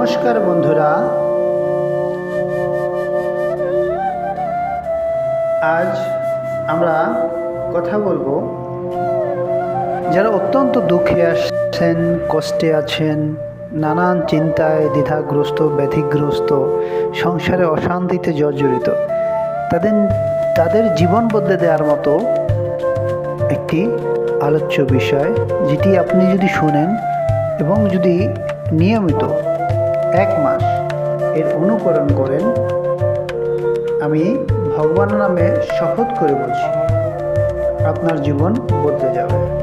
নমস্কার বন্ধুরা। আজ আমরা কথা বলব, যারা অত্যন্ত দুঃখে আসছেন কষ্টে আছেন, নানান চিন্তায় দ্বিধাগ্রস্ত, ব্যথিগ্রস্ত, সংসারে অশান্তিতে জর্জরিত, তাদের তাদের জীবন বদলে দেওয়ার মতো একটি আলোচ্য বিষয়, যেটি আপনি যদি শুনেন এবং যদি নিয়মিত এক মাস এর অনুকরণ করেন, আমি ভগবান নামে শপথ করে বলছি, আপনার জীবন বদলে যাবে।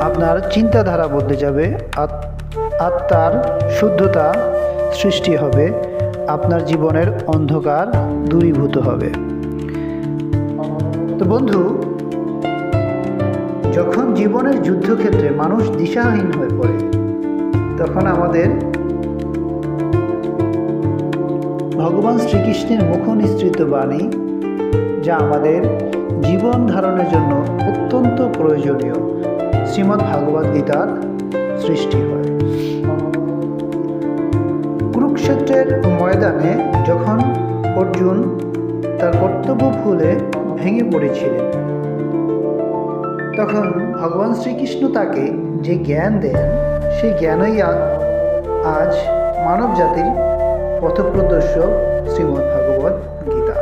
আপনার চিন্তাধারা বদলে যাবে, আত- আত্মার শুদ্ধতা সৃষ্টি হবে, আপনার জীবনের অন্ধকার দূরীভূত হবে। তো বন্ধু, যখন জীবনের যুদ্ধক্ষেত্রে মানুষ দিশাহীন হয়ে পড়ে, তখন আমাদের ভগবান শ্রীকৃষ্ণের মুখ নিঃসৃত বাণী, যা আমাদের জীবন ধারণের জন্য অত্যন্ত প্রয়োজনীয়। শ্রীমদ্ ভাগবত গীতার সৃষ্টি হয়। কুরুক্ষেত্রের ময়দানে যখন অর্জুন তার কর্তব্য ভুলে ভেঙে পড়েছিলেন, তখন ভগবান শ্রীকৃষ্ণ তাকে যে জ্ঞান দেন, সেই জ্ঞানই আজ মানব জাতির পথপ্রদর্শক শ্রীমদ্ ভাগবত গীতা।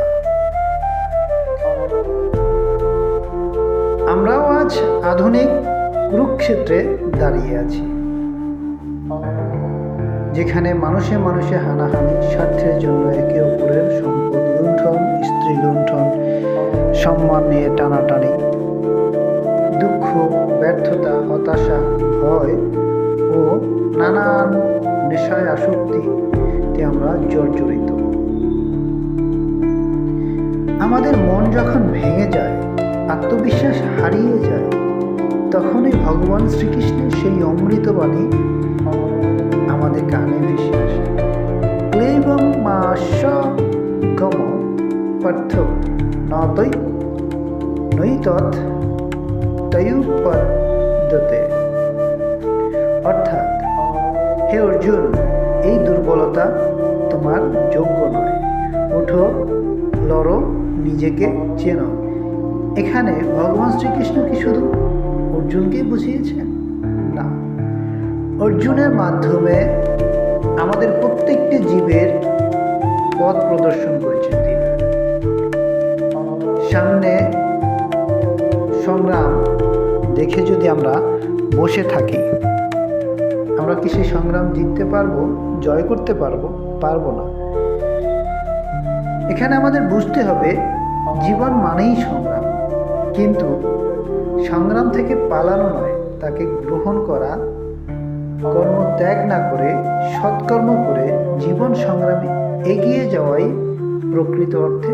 আমরাও আজ আধুনিক কুরুক্ষেত্রে দাঁড়িয়ে আছি, যেখানে মানুষে মানুষে হানাহানি, স্বার্থের জন্য একে অপরের সম্পদ লুণ্ঠন, স্ত্রী লুণ্ঠন, সম্মান নিয়ে টানাটানি, দুঃখ, ব্যর্থতা, হতাশা, ভয় ও নানান নেশায় আসক্তিতে আমরা জর্জরিত। আমাদের মন যখন ভেঙে যায়, আত্মবিশ্বাস হারিয়ে যায়, তখনই ভগবান শ্রীকৃষ্ণের সেই অমৃতবাণী আমাদের কানে ভেসে আসে। ক্লেবং মা গম পার্থ নতৈ নৈতৎ তয়ুপদ্যতে। অর্থাৎ, হে অর্জুন এই দুর্বলতা তোমার যোগ্য নয়। ওঠো, লড়ো, নিজেকে চেনো। এখানে ভগবান শ্রীকৃষ্ণ কি শুধু অর্জুনকেই বুঝিয়েছেন? না। অর্জুনের মাধ্যমে আমাদের প্রত্যেকটি জীবের পথ প্রদর্শন করেছেন তিনি। সামনে সংগ্রাম দেখে যদি আমরা বসে থাকি আমরা কি সেই সংগ্রাম জিততে পারব, জয় করতে পারব? পারব না। এখানে আমাদের বুঝতে হবে, জীবন মানেই সংগ্রাম। কিন্তু সংগ্রাম থেকে পালানো নয়, তাকে গ্রহণ করা কর্ম ত্যাগ না করে, সৎকর্ম করে জীবন সংগ্রামে এগিয়ে যাওয়াই প্রকৃত অর্থে